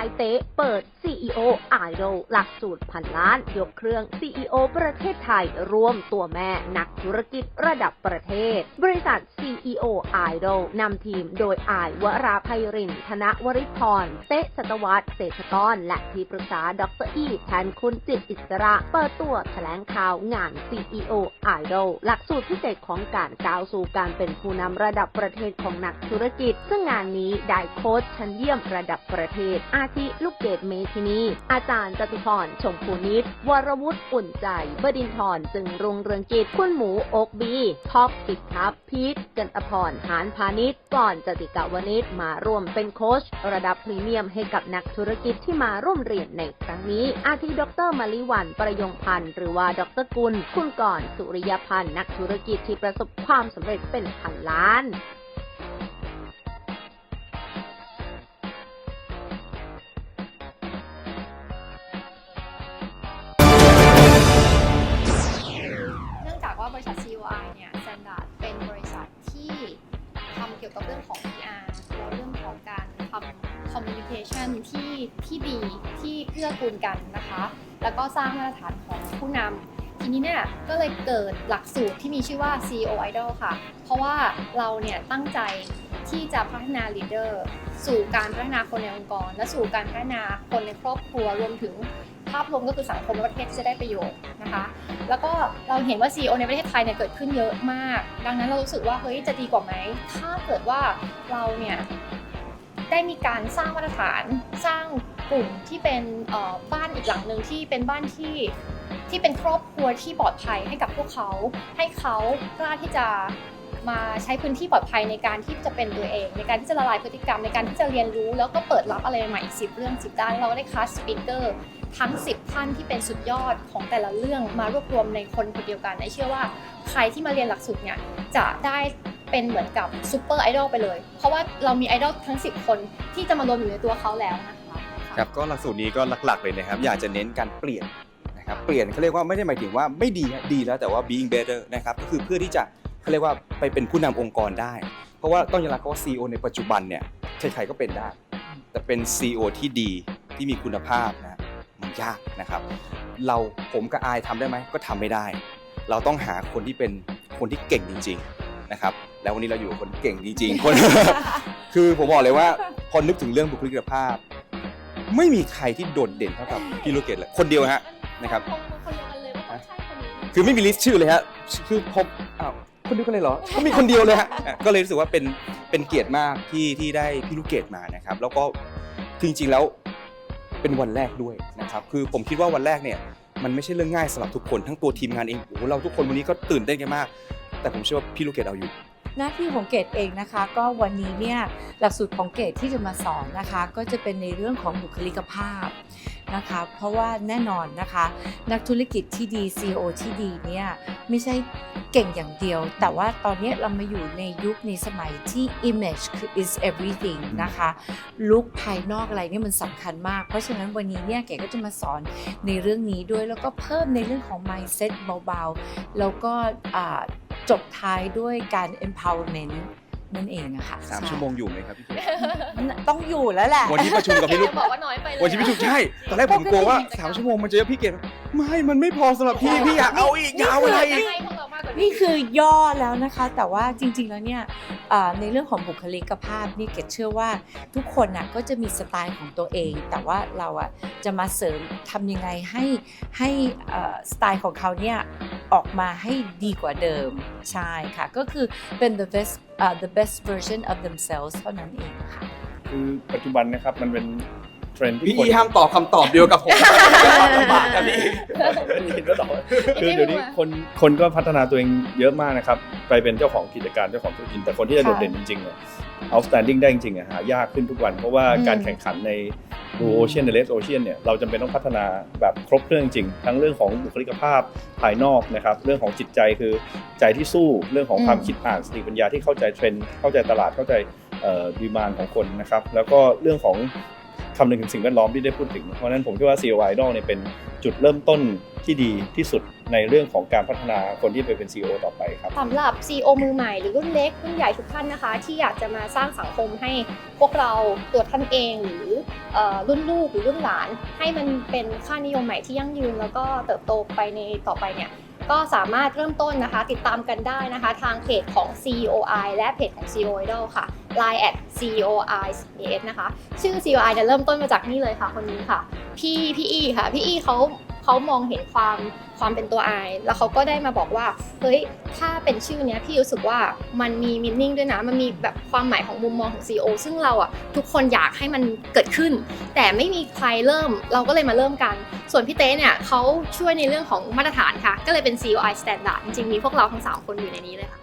ายเต๊ะเปิด CEO Idol หลักสูตรพันล้าน ยกเครื่อง CEO ประเทศไทย รวมตัวแม่นักธุรกิจระดับประเทศ บริษัท CEO Idol นำทีมโดยอายวราภัยรินธนวริพร เตะสตวัตเศรษฐกร และที่ปรึกษาดรอีแทนคุณจิตอิสระ เปิดตัวแถลงข่าวงาน CEO Idol หลักสูตรพิเศษของการก้าวสู่การเป็นผู้นำระดับประเทศของนักธุรกิจ ซึ่งงานนี้ได้โค้ชชั้นเยี่ยมระดับประเทศ อาทิลูกเกดเมทินีอาจารย์จตุพรชมพูนิตวรวุฒิอุ่นใจ บดินทร์จึงรุงเรืองกิจคุณหมูโอกบีท็อปปิดทับพีทกันตพรหานพาณิชย์ก่อนจติกาวนิชมาร่วมเป็นโค้ชระดับพรีเมียมให้กับนักธุรกิจที่มาร่วมเรียนในครั้งนี้ อาทิดรมาลิวันประยงพันธ์หรือว่าดรกุลคุณก่อนสุริยพันธ์นักธุรกิจที่ประสบความสำเร็จเป็นพันล้าน ริษัท COI เนี่ย Standard เป็นบริษัทที่ทำเกี่ยวกับเรื่องของ PR แล้วเรื่องของการทำ communication ที่ที่ดีที่เกื้อกูลกันนะคะ แล้วก็สร้างมาตรฐานของผู้นำทีนี้เนี่ยก็เลยเกิดหลักสูตรที่มีชื่อว่า CEO Idol ค่ะ เพราะว่าเราเนี่ยตั้งใจที่จะพัฒนา leader สู่การพัฒนาคนในองค์กร และสู่การพัฒนาคนในครอบครัวรวมถึง ภาพรวมก็คือสังคมและประเทศที่จะได้ประโยชน์นะคะ แล้วก็เราเห็นว่า CEO ในประเทศไทยเนี่ยเกิดขึ้นเยอะมาก ดังนั้นเรารู้สึกว่าเฮ้ยจะดีกว่าไหม ถ้าเกิดว่าเราเนี่ยได้มีการสร้างมาตรฐานสร้างกลุ่มที่เป็นบ้านอีกหลังหนึ่งที่เป็นบ้านที่ที่เป็นครอบครัวที่ปลอดภัยให้กับพวกเขา ให้เขากล้าที่จะ มาใช้พื้นที่ปลอดภัยในการที่จะเป็นตัวเอง ในการที่จะละลายพฤติกรรมในการที่จะเรียนรู้ แล้วก็เปิดรับอะไรใหม่อีกสิบเรื่องสิบด้านเราก็ได้คัสสปิเกอร์ทั้ง 10 ท่านที่เป็นสุดยอดของแต่ละเรื่องมารวบรวมในคนคนเดียวกันไอเชื่อว่าใครที่มาเรียนหลักสูตรเนี่ยจะได้เป็นเหมือนกับซูเปอร์ไอดอลไปเลย เพราะว่าเรามีไอดอลทั้ง 10 คนที่จะมารวมอยู่ในตัวเขาแล้วนะคะครับก็หลักสูตรนี้ก็หลักๆเลยนะครับ อยากจะเน้นการเปลี่ยนนะครับเปลี่ยนเขาเรียกว่าไม่ได้หมายถึงว่าไม่ดีนะดีแล้วแต่ว่า being better นะครับก็คือเพื่อที่จะ เขาเรียกว่าไปเป็นผู้นำองค์กรได้ เพราะว่าต้องยอมรับว่า CEO ในปัจจุบันเนี่ยใครๆก็เป็นได้ แต่เป็น CEO ที่ดีที่มีคุณภาพนะมันยากนะครับ เราผมกับอายทำได้ไหมก็ทำไม่ได้ เราต้องหาคนที่เป็นคนที่เก่งจริง ๆนะครับ แล้ววันนี้เราอยู่กับคนเก่งจริงๆคนคือผมบอกเลยว่าพอนึกถึงเรื่องบุคลิกภาพ ไม่มีใครที่โดดเด่นเท่ากับพี่ลูกเกดเลยคนเดียวฮะนะครับคนเดียวกันเลยว่าต้องใช่คนนี้คือไม่มีลิสต์ชื่อเลยฮะคือพบอ้าว คนเดียวกันเลยเหรอก็มีคนเดียวเลยฮะอะก็เลยรู้สึกว่าเป็นเป็นเกียรติมากที่ที่ได้พี่ลูกเกดมานะครับ แล้วก็คือจริงๆแล้วเป็นวันแรกด้วยนะครับ คือผมคิดว่าวันแรกเนี่ย มันไม่ใช่เรื่องง่ายสำหรับทุกคนทั้งตัวทีมงานเองโอ้โหเราทุกคนวันนี้ก็ตื่นเต้นกันมาก แต่ผมเชื่อว่าพี่ลูกเกดเอาอยู่ หน้าที่ของเกดเองนะคะ ก็วันนี้เนี่ยหลักสูตรของเกดที่จะมาสอนนะคะ ก็จะเป็นในเรื่องของบุคลิกภาพนะคะ เพราะว่าแน่นอนนะคะ นักธุรกิจที่ดี CEO ที่ดีเนี่ยไม่ใช่เก่งอย่างเดียว แต่ว่าตอนนี้เรามาอยู่ในยุคในสมัยที่ image คือ is everything นะคะลุคภายนอกอะไรเนี่ยมันสำคัญมาก เพราะฉะนั้นวันนี้เนี่ยเก๋ก็จะมาสอนในเรื่องนี้ด้วยแล้วก็เพิ่มในเรื่องของ mindset เบาๆ แล้วก็อ่า จบท้ายด้วยการ empowerment นั่นเองอะค่ะสามชั่วโมงอยู่ไหมครับพี่เกดต้องอยู่แล้วแหละ วันที่ประชุมกับพี่ลูกบอกว่าน้อยไปเลยวันที่พี่ชุมใช่ ตอนแรกผมกลัวว่าสามชั่วโมงมันจะเยอะพี่เกดไม่ มันไม่พอสำหรับพี่ พี่อยากเอาอีกยาวเวลาอีกให้พวกเรามากกว่านี่คือย่อแล้วนะคะ แต่ว่าจริง ๆ แล้วเนี่ยเอ่อในเรื่องของบุคลิกภาพนี่เกดเชื่อว่าทุกคนน่ะก็จะมีสไตล์ของตัวเอง แต่ว่าเราอะจะมาเสริมทำยังไงให้ให้เอ่อสไตล์ของเขาเนี่ย ออกมาให้ดีกว่าเดิม ใช่ค่ะ ก็คือเป็น the best เอ่อ the best version of themselves เท่านั้นเองค่ะ คือปัจจุบันนะครับมันเป็นเทรนด์ที่พี่คนอีห้ามตอบคำตอบเดียวกับผมลำบากกันพี่ไม่ได้ยินว่าต่อคือเดี๋ยวนี้คนคนก็พัฒนาตัวเองเยอะมากนะครับ ไปเป็นเจ้าของกิจการเจ้าของธุรกิจแต่คนที่จะโดดเด่นจริงๆเนี่ย outstanding ได้จริงๆอะหายากขึ้นทุกวัน เพราะว่าอืมการแข่งขันใน blue ocean ใน red ocean เนี่ยเราจำเป็นต้องพัฒนาแบบครบเครื่องจริงๆทั้งเรื่องของบุคลิกภาพภายนอกนะครับเรื่องของจิตใจคือใจที่สู้เรื่องของความคิดอ่านสติปัญญาที่เข้าใจเทรนด์เข้าใจตลาดเข้าใจดีมานของคนนะครับแล้วก็เรื่องของคำนึงถึงสิ่งแวดล้อมที่ได้พูดถึง เพราะฉะนั้นผมคิดว่า CEO Idol เนี่ยเป็น จุดเริ่มต้นที่ดีที่สุดในเรื่องของการพัฒนาคนที่ไปเป็น CEO ต่อไปครับสำหรับ CEO มือใหม่หรือรุ่นเล็กรุ่นใหญ่ทุกท่านนะคะ ที่อยากจะมาสร้างสังคมให้พวกเราตัวท่านเองหรือเอ่อรุ่นลูกหรือรุ่นหลาน ให้มันเป็นค่านิยมใหม่ที่ยั่งยืน แล้วก็เติบโตไปในต่อไปเนี่ยก็สามารถเริ่มต้นนะคะ ติดตามกันได้นะคะ ทางเพจของ CEOI และเพจของ CEO Idol ค่ะ Line at CEOI ES นะคะ ชื่อ CEOI เนี่ยเริ่มต้นมาจากนี่เลยค่ะคนนี้ค่ะ พี่พี่อีค่ะ พี่อีเขาเขามองเห็นความความเป็นตัว I แล้วเขาก็ได้มาบอกว่า เฮ้ย ถ้าเป็นชื่อเนี้ยพี่รู้สึกว่ามันมีมินนิ่งด้วยนะ มันมีแบบความหมายของมุมมองของ CEO ซึ่งเราอะทุกคนอยากให้มันเกิดขึ้น แต่ไม่มีใครเริ่ม เราก็เลยมาเริ่มกัน ส่วนพี่เต้เนี่ยเขาช่วยในเรื่องของมาตรฐานค่ะ ก็เลยเป็น COI Standard จริงๆมีพวกเราทั้ง 3 คนอยู่ในนี้เลยค่ะ